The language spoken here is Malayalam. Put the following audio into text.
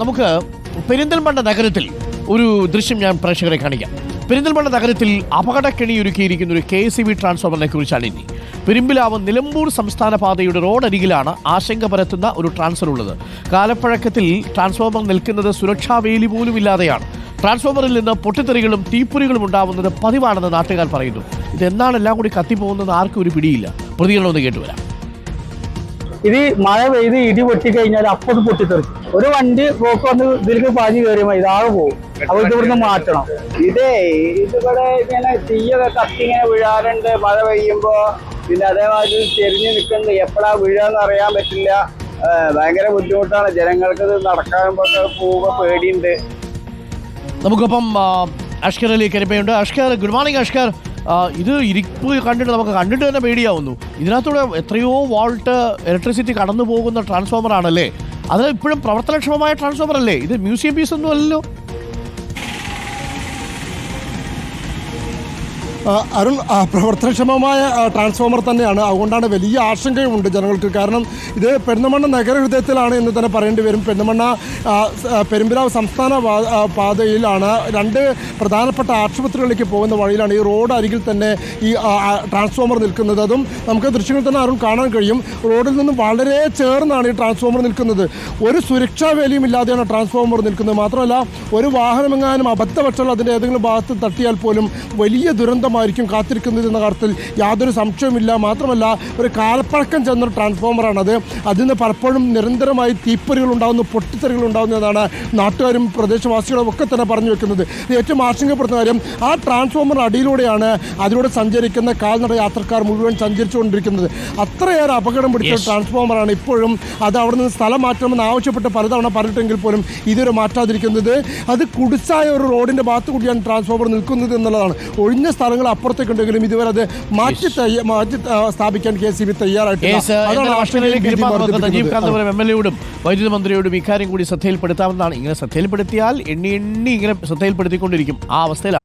നമുക്ക് പെരിന്തൽമണ്ണ നഗരത്തിൽ ഒരു ദൃശ്യം ഞാൻ പ്രേക്ഷകരെ കാണിക്കാം. പെരിന്തൽമണ്ണ നഗരത്തിൽ അപകടക്കെണി ഒരുക്കിയിരിക്കുന്ന ഒരു കെ എസ് ബി ട്രാൻസ്ഫോമറിനെ കുറിച്ചാണ് ഇനി. പെരുമ്പിലാവ് നിലമ്പൂർ സംസ്ഥാന പാതയുടെ റോഡരികിലാണ് ആശങ്ക പരത്തുന്ന ഒരു ട്രാൻസ്ഫർ ഉള്ളത്. കാലപ്പഴക്കത്തിൽ ട്രാൻസ്ഫോമർ നിൽക്കുന്നത് സുരക്ഷാ വേലി പോലും ഇല്ലാതെയാണ് ട്രാൻസ്ഫോമറിൽ നിന്ന് പൊട്ടിത്തെറികളും തീപ്പൊരികളും ഉണ്ടാവുന്നത് പതിവാണെന്ന് നാട്ടുകാർ പറയുന്നു. ഇതെന്താണ് എല്ലാം കൂടി കത്തിപ്പോകുന്നത്? ആർക്കും ഒരു പിടിയില്ല. പ്രതികരണം ഒന്ന് കേട്ടുവരാം. ഇത് മഴ പെയ്ത് ഇടി പൊട്ടി കഴിഞ്ഞാൽ അപ്പോൾ പൊട്ടിത്തെറിക്കും. ഒരു വണ്ടി പോക്ക് വന്ന് ഇതിലേക്ക് പാഞ്ഞു കയറിയുമ്പോൾ ഇതാകെ പോകും. അപ്പൊ ഇത് ഇവിടുന്ന് മാറ്റണം. ഇതേ ഇതിവിടെ ഇങ്ങനെ തീയൊക്കെ കത്തി ഇങ്ങനെ വീഴാറുണ്ട്. മഴ പെയ്യുമ്പോ പിന്നെ അതേമാതിരി ചെരിഞ്ഞ് നിൽക്കുന്നത് എപ്പോഴാ വീഴാന്ന് അറിയാൻ പറ്റില്ല. ഭയങ്കര ബുദ്ധിമുട്ടാണ്. ജനങ്ങൾക്ക് ഇത് നടക്കാനുമ്പോ പോവുക പേടിയുണ്ട്. നമുക്കൊപ്പം Ashkar Ali കരിപ്പയുണ്ട്. Ashkar good morning Ashkar. ഇത് ഇരിപ്പ് കണ്ടിട്ട് നമുക്ക് കണ്ടിട്ട് തന്നെ പേടിയാവുന്നു. ഇതിനകത്തൂടെ എത്രയോ വോൾട്ട് ഇലക്ട്രിസിറ്റി കടന്നു പോകുന്ന ട്രാൻസ്ഫോമർ ആണല്ലേ? അത് ഇപ്പോഴും പ്രവർത്തനക്ഷമമായ ട്രാൻസ്ഫോമർ അല്ലേ? ഇത് മ്യൂസിയം പീസ് ഒന്നും അല്ലല്ലോ. അരുൺ പ്രവർത്തനക്ഷമമായ ട്രാൻസ്ഫോമർ തന്നെയാണ്. അതുകൊണ്ടാണ് വലിയ ആശങ്കയുമുണ്ട് ജനങ്ങൾക്ക്. കാരണം ഇത് പെരുന്തമണ്ണ നഗരഹൃദയത്തിലാണ് എന്ന് തന്നെ പറയേണ്ടി വരും. പെരുന്തമണ്ണ പെരുമ്പിരാവ് സംസ്ഥാന പാതയിലാണ് രണ്ട് പ്രധാനപ്പെട്ട ആശുപത്രികളിലേക്ക് പോകുന്ന വഴിയിലാണ് ഈ റോഡ് അരികിൽ തന്നെ ഈ ട്രാൻസ്ഫോമർ നിൽക്കുന്നത്. അതും നമുക്ക് ദൃശ്യങ്ങൾ തന്നെ അരുൺ കാണാൻ കഴിയും. റോഡിൽ നിന്നും വളരെ ചേർന്നാണ് ഈ ട്രാൻസ്ഫോമർ നിൽക്കുന്നത്. ഒരു സുരക്ഷാ വേലിയും ഇല്ലാതെയാണ് ട്രാൻസ്ഫോമർ നിൽക്കുന്നത്. മാത്രമല്ല ഒരു വാഹനമെങ്ങാനും അബദ്ധവശാൽ അതിന്റെ ഏതെങ്കിലും ഭാഗത്ത് തട്ടിയാൽ പോലും വലിയ ദുരന്തമായിരിക്കും കാത്തിരിക്കുന്നത് എന്ന കാര്യത്തിൽ യാതൊരു സംശയവുമില്ല. മാത്രമല്ല ഒരു കാലപ്പഴക്കം ചെന്നൊരു ട്രാൻസ്ഫോമറാണത് അതിൽ നിന്ന് പലപ്പോഴും നിരന്തരമായി തീപ്പൊരികൾ ഉണ്ടാകുന്നു പൊട്ടിത്തെറികൾ ഉണ്ടാകുന്നതാണ് നാട്ടുകാരും പ്രദേശവാസികളും ഒക്കെ തന്നെ പറഞ്ഞു വെക്കുന്നത്. ഏറ്റവും ആശങ്കപ്പെടുന്ന കാര്യം ആ ട്രാൻസ്ഫോമർ അടിയിലൂടെയാണ് അതിലൂടെ സഞ്ചരിക്കുന്ന കാൽനട യാത്രക്കാർ മുഴുവൻ സഞ്ചരിച്ചുകൊണ്ടിരിക്കുന്നത്. അത്രയേറെ അപകടം പിടിച്ച. ട്രാൻസ്ഫോമറാണ് ഇപ്പോഴും. അത് അവിടെ നിന്ന് സ്ഥലം മാറ്റണമെന്ന് ആവശ്യപ്പെട്ട് പലതവണ പറഞ്ഞിട്ടെങ്കിൽ പോലും ഇതുവരെ മാറ്റാതിരിക്കുന്നത്. അത് കുടിച്ചായ ഒരു റോഡിന്റെ ഭാഗത്ത് കൂടിയാണ് ട്രാൻസ്ഫോമർ നിൽക്കുന്നത് എന്നുള്ളതാണ്. ഒഴിഞ്ഞ സ്ഥലങ്ങൾ അപ്പുറത്തേക്കുണ്ടെങ്കിലും ഇതുവരെ അത് മാറ്റി മാറ്റി സ്ഥാപിക്കാൻ കെ സി ബി തയ്യാറായിട്ടില്ല. വർദ്ധിപ്പിക്കുന്നത്. എം എൽ എയോടും വൈദ്യുതി മന്ത്രിയോടും ഇക്കാര്യം കൂടി ശ്രദ്ധയിൽപ്പെടുത്താമെന്നാണ് ഇങ്ങനെ ശ്രദ്ധയിൽപ്പെടുത്തിയാൽ എണ്ണി എണ്ണി ഇങ്ങനെ ശ്രദ്ധയിൽപ്പെടുത്തിക്കൊണ്ടിരിക്കും. ആ അവസ്ഥയിലാണ്.